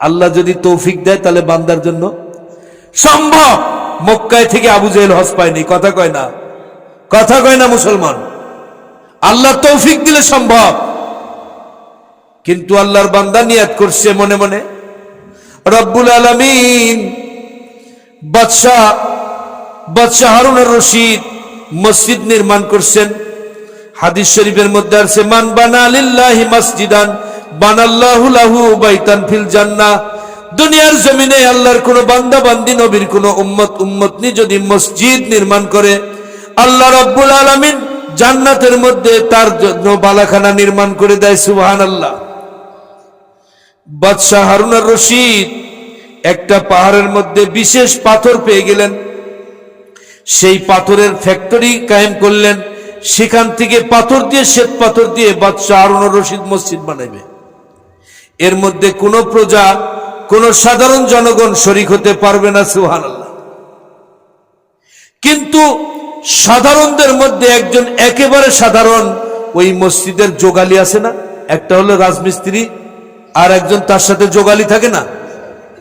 আল্লাহ যদি তৌফিক দেয় তাহলে বান্দার জন্য সম্ভব। মক্কায় থেকে আবু জেহেল হজ পায়নি, কথা কয় না। কথা কয় না মুসলমান। আল্লাহ তৌফিক দিলে সম্ভব। কিন্তু আল্লাহর বান্দা নিয়াত করছে মনে মনে। রব্বুল আলমিন, বাদশাহ বাদশাহ হারুনের রশিদ মসজিদ নির্মাণ করছেন। হাদিস শরীফের মধ্যে আছে, মান বানা লিল্লাহি মসজিদান দুনিয়ার জমিনে আল্লাহর কোন বান্দা বান্দি নবীর কোন উম্মত উম্মতনি যদি মসজিদ নির্মাণ করে, আল্লাহ রাব্বুল আলামিন জান্নাতের মধ্যে তার জন্য বালাখানা নির্মাণ করে দেয়, সুবহানাল্লাহ। বাদশাহ হারুনার রশিদ একটা পাহাড়ের মধ্যে বিশেষ পাথর পেয়ে গেলেন। সেই পাথরের ফ্যাক্টরি কায়েম করলেন। সেখান থেকে পাথর দিয়ে শ্বেত পাথর দিয়ে বাদশাহ হারুনার রশিদ মসজিদ বানাইবে। এর মধ্যে কোনো প্রজা, কোন সাধারণ জনগণ শরিক হতে পারবে না সুহান কিন্তু সাধারণদের মধ্যে একজন একেবারে সাধারণ, ওই মসজিদের যোগালি আছে না? একটা হলো রাজমিস্ত্রি, আর একজন তার সাথে যোগালি থাকে না?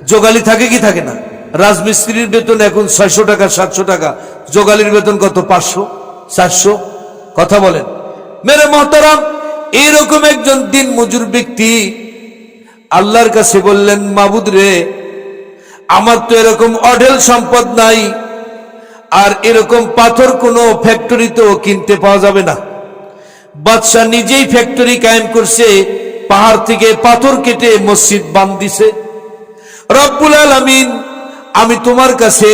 যোগালি থাকে কি থাকে না? রাজমিস্ত্রির বেতন এখন ছয়শো টাকা, সাতশো টাকা। যোগালির বেতন কত? পাঁচশো, চারশো? কথা বলেন। মেরে মহতারাম, এইরকম একজন দিন মজুর ব্যক্তি আল্লাহর কাছে বললেন, মাবুদ রে, আমার তো এরকম অঢেল সম্পদ নাই, আর এরকম পাথর কোনো ফ্যাক্টরিতেও কিনতে পাওয়া যাবে না। বাদশাহ নিজেই ফ্যাক্টরি কায়েম করছে, পাহাড় থেকে পাথর কেটে মসজিদ বান দিছে। রব্বুল আলমিন, আমি তোমার কাছে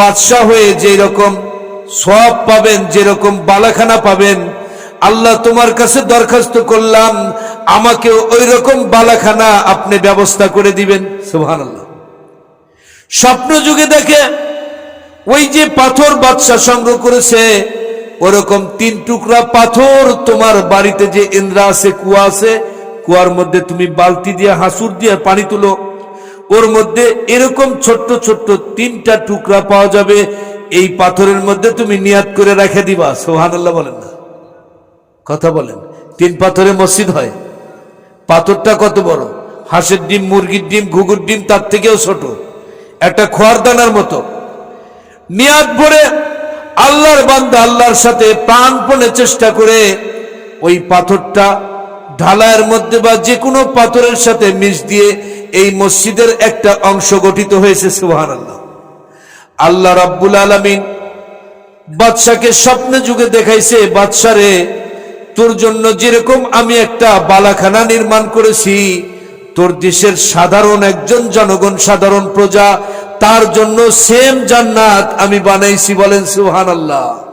বাদশাহ হয়ে যে রকম সব পাবেন, যেরকম বালাখানা পাবেন, আল্লাহ তোমার কাছে দরখাস্ত করলাম আমাকে ওই রকম বালাখানা আপনি ব্যবস্থা করে দিবেন। সুহান স্বপ্ন যুগে দেখে ওই যে পাথর বাদশাহ সংগ্রহ করেছে, ওরকম তিন টুকরা পাথর তোমার বাড়িতে যে ইন্দ্রা আছে, কুয়া আছে, কুয়ার মধ্যে তুমি বালতি দিয়ে, হাসুর দিয়ে পানি তুলো। ওর মধ্যে এরকম ছোট্ট ছোট্ট তিনটা টুকরা পাওয়া যাবে, এই পাথরের মধ্যে তুমি নিয়াত করে রেখে দিবা। সোহান বলেন না। কথা বলেন। তিন পাথরে মসজিদ হয়। পাথরটা কত বড়? হাঁসের ডিম, মুরগির ডিম, ঘুঘুর ডিম, তার থেকেও ছোট। একটা খোয়ার দানার মতো। নিয়াত ভরে আল্লাহর বান্দা আল্লাহর সাথে প্রাণপণে চেষ্টা করে ওই পাথরটা ঢালায়ের মধ্যে বা যে কোনো পাথরের সাথে মিশ দিয়ে এই মসজিদের একটা অংশ গঠিত হয়েছে সুহান আল্লাহ আল্লাহ রাব্বুল আলমিন বাদশাকে স্বপ্নে যুগে দেখাইছে, বাদশারে তোর জন্য যেরকম আমি একটা বালাখানা নির্মাণ করেছি, তোর দেশের সাধারণ একজন জনগণ, সাধারণ প্রজা, তার জন্য সেম জান্নাত আমি বানাইছি বলেন সুহান আল্লাহ